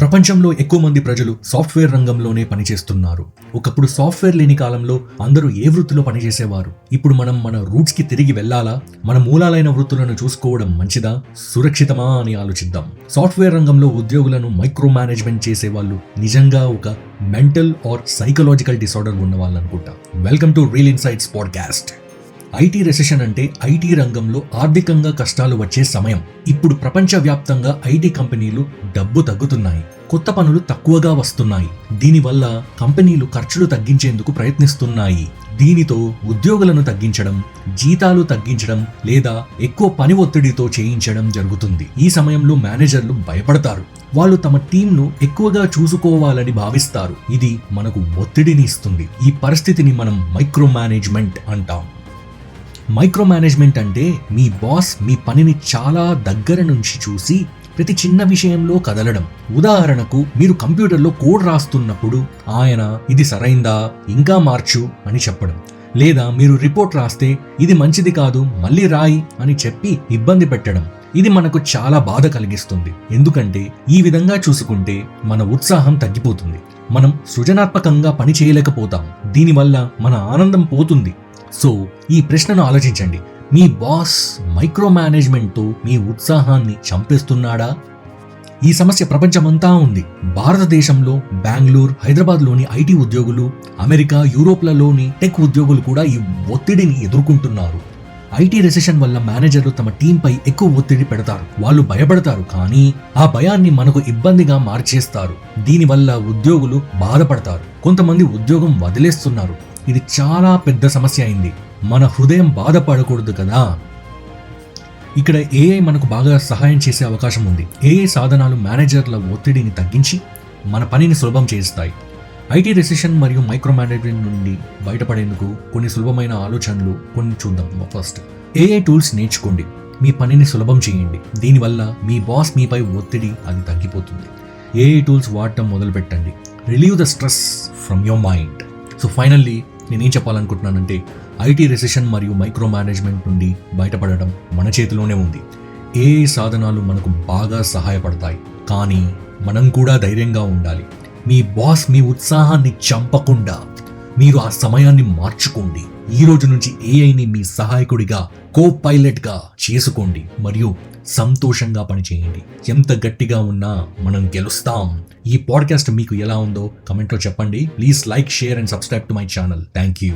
ప్రపంచంలో ఎక్కువ మంది ప్రజలు సాఫ్ట్వేర్ రంగంలోనే పనిచేస్తున్నారు. ఒకప్పుడు సాఫ్ట్వేర్ లేని కాలంలో అందరూ ఏ వృత్తిలో పనిచేసేవారు? ఇప్పుడు మనం మన రూట్స్కి తిరిగి వెళ్ళాలా? మన మూలాలైన వృత్తులను చూసుకోవడం మంచిదా? సురక్షితమా అని ఆలోచిద్దాం. సాఫ్ట్వేర్ రంగంలో ఉద్యోగులను మైక్రో మేనేజ్మెంట్ చేసే వాళ్ళు నిజంగా ఒక మెంటల్ ఆర్ సైకలాజికల్ డిసార్డర్ ఉన్న వాళ్ళు అనుకుంటా welcome to real insights podcast. IT recession అంటే ఐటీ రంగంలో ఆర్థికంగా కష్టాలు వచ్చే సమయం. ఇప్పుడు ప్రపంచవ్యాప్తంగా ఐటీ కంపెనీలు డబ్బు తగ్గుతున్నాయి. కొత్త పనులు తక్కువగా వస్తున్నాయి. దీనివల్ల కంపెనీలు ఖర్చులు తగ్గించేందుకు ప్రయత్నిస్తున్నాయి. దీనితో ఉద్యోగులను తగ్గించడం జీతాలు తగ్గించడం లేదా ఎక్కువ పని ఒత్తిడితో చేయించడం జరుగుతుంది. ఈ సమయంలో మేనేజర్లు భయపడతారు. వాళ్ళు తమ టీంను ఎక్కువగా చూసుకోవాలని భావిస్తారు. ఇది మనకు ఒత్తిడిని ఇస్తుంది. ఈ పరిస్థితిని మనం మైక్రో మేనేజ్మెంట్ అంటాం. మైక్రో మేనేజ్మెంట్ అంటే మీ బాస్ మీ పనిని చాలా దగ్గర నుంచి చూసి ప్రతి చిన్న విషయంలో కదలడం. ఉదాహరణకు మీరు కంప్యూటర్లో కోడ్ రాస్తున్నప్పుడు ఆయన ఇది సరైందా? ఇంకా మార్చు అని చెప్పడం. లేదా మీరు రిపోర్ట్ రాస్తే ఇది మంచిది కాదు మళ్ళీ రాయి అని చెప్పి ఇబ్బంది పెట్టడం. ఇది మనకు చాలా బాధ కలిగిస్తుంది. ఎందుకంటే ఈ విధంగా చూసుకుంటే మన ఉత్సాహం తగ్గిపోతుంది. మనం సృజనాత్మకంగా పని చేయలేకపోతాం. దీనివల్ల మన ఆనందం పోతుంది. సో ఈ ప్రశ్నను ఆలోచించండి. మీ బాస్ మైక్రో మేనేజ్మెంట్తో మీ ఉత్సాహాన్ని చంపేస్తున్నాడా? ఈ సమస్య ప్రపంచమంతా ఉంది. భారతదేశంలో బెంగళూరు హైదరాబాద్లోని ఐటీ ఉద్యోగులు అమెరికా యూరోప్లలోని టెక్ ఉద్యోగులు కూడా ఈ ఒత్తిడిని ఎదుర్కొంటున్నారు. ఐటీ రెసెషన్ వల్ల మేనేజర్లు తమ టీంపై ఎక్కువ ఒత్తిడి పెడతారు. వాళ్ళు భయపడతారు కానీ ఆ భయాన్ని మనకు ఇబ్బందిగా మార్చేస్తారు. దీనివల్ల ఉద్యోగులు బాధపడతారు. కొంతమంది ఉద్యోగం వదిలేస్తున్నారు. ఇది చాలా పెద్ద సమస్య అయింది. మన హృదయం బాధపడకూడదు కదా. ఇక్కడ ఏఐ మనకు బాగా సహాయం చేసే అవకాశం ఉంది. ఏఐ సాధనాలు మేనేజర్ల ఒత్తిడిని తగ్గించి మన పనిని సులభం చేస్తాయి. ఐటీ రెసిషన్ మరియు మైక్రో మేనేజ్మెంట్ నుండి బయటపడేందుకు కొన్ని సులభమైన ఆలోచనలు కొన్ని చూద్దాం. ఫస్ట్ ఏఐ టూల్స్ నేర్చుకోండి. మీ పనిని సులభం చేయండి. దీనివల్ల మీ బాస్ మీపై ఒత్తిడి అది తగ్గిపోతుంది. ఏఐ టూల్స్ వాడటం మొదలుపెట్టండి. Relieve the stress from your mind so finally నేనేం చెప్పాలనుకుంటున్నానంటే ఐటీ రెసిషన్ మరియు మైక్రో మేనేజ్మెంట్ నుండి బయటపడడం మన చేతిలోనే ఉంది. ఏ సాధనాలు మనకు బాగా సహాయపడతాయి. కానీ మనం కూడా ధైర్యంగా ఉండాలి. మీ బాస్ మీ ఉత్సాహాన్ని చంపకుండా మీరు ఆ సమయాన్ని మార్చుకోండి. ఈ రోజు నుంచి ఏఐని మీ సహాయకుడిగా కో పైలట్గా చేసుకోండి మరియు సంతోషంగా పనిచేయండి. ఎంత గట్టిగా ఉన్నా మనం గెలుస్తాం. ఈ పాడ్కాస్ట్ మీకు ఎలా ఉందో కమెంట్లో చెప్పండి. Please like share and subscribe to my channel. Thank you